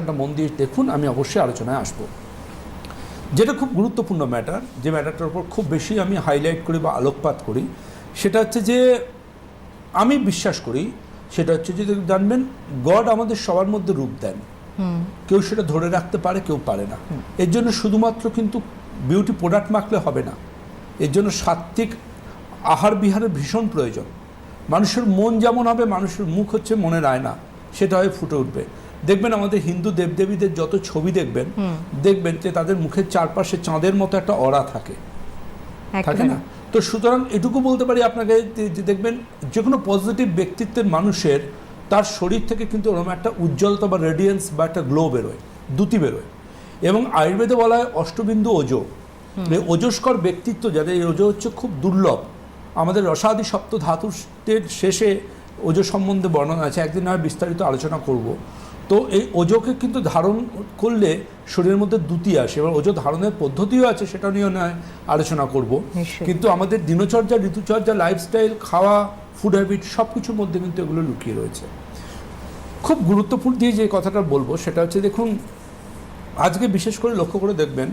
আলোচনাটা মন দিয়ে দেখুন আমি অবশ্যই আলোচনায় আসব। যেটা খুব গুরুত্বপূর্ণ ম্যাটার যে ম্যাটারটার উপর খুব বেশি আমি হাইলাইট করি বা আলোকপাত করি সেটা হচ্ছে যে আমি বিশ্বাস করি সেটা হচ্ছে যে জানবেন গড আমাদের সবার মধ্যে রূপ দেন। কেউ সেটা ধরে রাখতে পারে কেউ পারে না। এর জন্য শুধুমাত্র কিন্তু বিউটি প্রোডাক্ট মাখলে হবে না। এর জন্য সাত্ত্বিক আহার বিহারের ভীষণ প্রয়োজন। মানুষের মন যেমন হবে মানুষের মুখ হচ্ছে মনের আয়না সেটা হয়ে ফুটে উঠবে। দেখবেন আমাদের হিন্দু দেবদেবীদের যত ছবি দেখবেন দেখবেন যে তাদের মুখের চারপাশে চাঁদের মতো একটা অরা থাকে। থাকে না? তো সুতরাং এটুকু বলতে পারি আপনাকে যে- দেখবেন যে কোনো পজিটিভ ব্যক্তিত্বের মানুষের তার শরীর থেকে কিন্তু ওরকম একটা উজ্জ্বলতা বা রেডিয়েন্স বা একটা গ্লো বেরোয় দ্যুতি বেরোয়। এবং আয়ুর্বেদে বলা হয় অষ্টবিন্দু ওজো। এই ওজস্কর ব্যক্তিত্ব যাদের এই ওজো হচ্ছে খুব দুর্লভ। আমাদের রসাদি সপ্ত ধাতুর শেষে ওজো সম্বন্ধে বর্ণনা আছে একদিন হয় বিস্তারিত আলোচনা করব। তো এই ওজোকে কিন্তু ধারণ করলে শরীরের মধ্যে দ্যুতি আসে এবার ওজো ধারণের পদ্ধতিও আছে সেটা নিয়েও নয় আলোচনা করব। কিন্তু আমাদের দিনচর্যা ঋতুচর্যা লাইফস্টাইল খাওয়া ফুড হ্যাবিট সব কিছুর মধ্যে কিন্তু এগুলো লুকিয়ে রয়েছে। খুব গুরুত্বপূর্ণ দিয়ে যে কথাটা বলব সেটা হচ্ছে দেখুন আজকে বিশেষ করে লক্ষ্য করে দেখবেন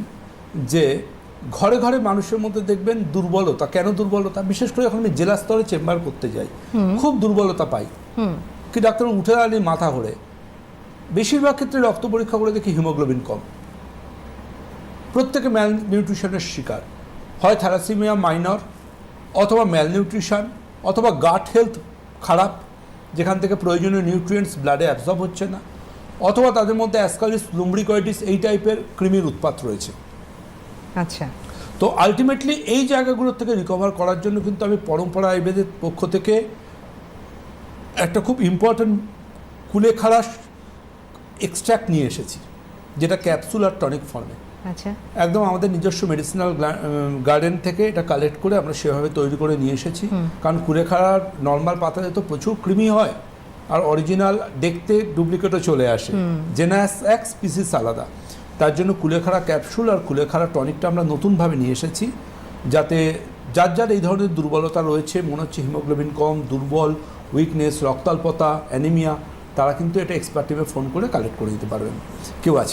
যে ঘরে ঘরে মানুষের মধ্যে দেখবেন দুর্বলতা। কেন দুর্বলতা? বিশেষ করে যখন আমি জেলা স্তরে চেম্বার করতে যাই। খুব দুর্বলতা পাই। কি ডাক্তার উঠে দাঁড়ালে মাথা ঘোরে। বেশিরভাগ ক্ষেত্রে রক্ত পরীক্ষা করে দেখি হিমোগ্লোবিন কম। প্রত্যেকে ম্যাল নিউট্রিশনের শিকার। হয় থ্যালাসিমিয়া মাইনর অথবা ম্যাল নিউট্রিশন অথবা গাট হেলথ খারাপ যেখান থেকে প্রয়োজনীয় নিউট্রিয়েন্টস ব্লাডে অ্যাবজর্ব হচ্ছে না। অথবা তাদের মধ্যে অ্যাসকালিস লুম্ব্রিকয়েটিস এই টাইপের কৃমির উৎপাত রয়েছে। আচ্ছা। তো আলটিমেটলি এই জায়গাগুলোর থেকে রিকভার করার জন্য কিন্তু আমি পরম্পরা আয়ুর্বেদের পক্ষ থেকে একটা খুব ইম্পর্ট্যান্ট কুলেখাড়া এক্সট্র্যাক্ট নিয়ে এসেছি যেটা ক্যাপসুল আর টনিক ফর্মে আচ্ছা। একদম আমাদের নিজস্ব মেডিসিনাল গার্ডেন থেকে এটা কালেক্ট করে আমরা সেভাবে তৈরি করে নিয়ে এসেছি। কারণ কুলেখাড়ার নর্মাল পাতাতে তো প্রচুর কৃমি হয় আর অরিজিনাল দেখতে ডুপ্লিকেটও চলে আসে। জেনাস এক স্পিসিস আলাদা। তার জন্য কুলেখাড়া ক্যাপসুল আর কুলেখাড়া টনিকটা আমরা নতুনভাবে নিয়ে এসেছি, যাতে যার যার এই ধরনের দুর্বলতা রয়েছে, মনে হচ্ছে হিমোগ্লোবিন কম, দুর্বল উইকনেস রক্তাল্পতা অ্যানিমিয়া তারা কিন্তু এটা এক্সপার্টিভে ফোন করে কালেক্ট করে দিতে পারবেন। কেউ আছে?